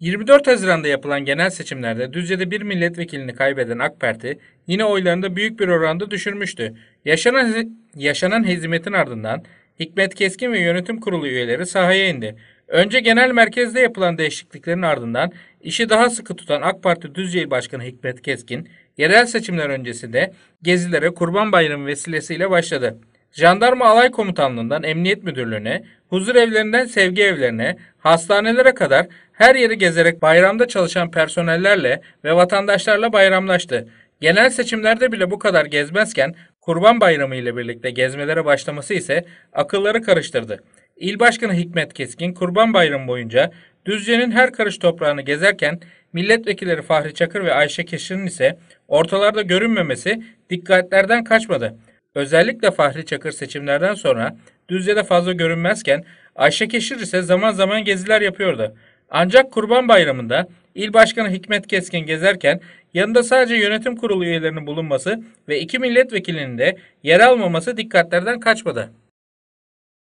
24 Haziran'da yapılan genel seçimlerde Düzce'de bir milletvekilini kaybeden AK Parti yine oylarını da büyük bir oranda düşürmüştü. Yaşanan, yaşanan hezimetin ardından Hikmet Keskin ve yönetim kurulu üyeleri sahaya indi. Önce genel merkezde yapılan değişikliklerin ardından işi daha sıkı tutan AK Parti Düzce İl Başkanı Hikmet Keskin, yerel seçimler öncesinde gezilere Kurban Bayramı vesilesiyle başladı. Jandarma Alay Komutanlığından Emniyet Müdürlüğü'ne, huzur evlerinden sevgi evlerine, hastanelere kadar her yeri gezerek bayramda çalışan personellerle ve vatandaşlarla bayramlaştı. Genel seçimlerde bile bu kadar gezmezken Kurban Bayramı ile birlikte gezmelere başlaması ise akılları karıştırdı. İl Başkanı Hikmet Keskin Kurban Bayramı boyunca Düzce'nin her karış toprağını gezerken milletvekilleri Fahri Çakır ve Ayşe Keşir'in ise ortalarda görünmemesi dikkatlerden kaçmadı. Özellikle Fahri Çakır seçimlerden sonra Düzce'de fazla görünmezken Ayşe Keşir ise zaman zaman geziler yapıyordu. Ancak Kurban Bayramı'nda İl Başkanı Hikmet Keskin gezerken yanında sadece yönetim kurulu üyelerinin bulunması ve iki milletvekilinin de yer almaması dikkatlerden kaçmadı.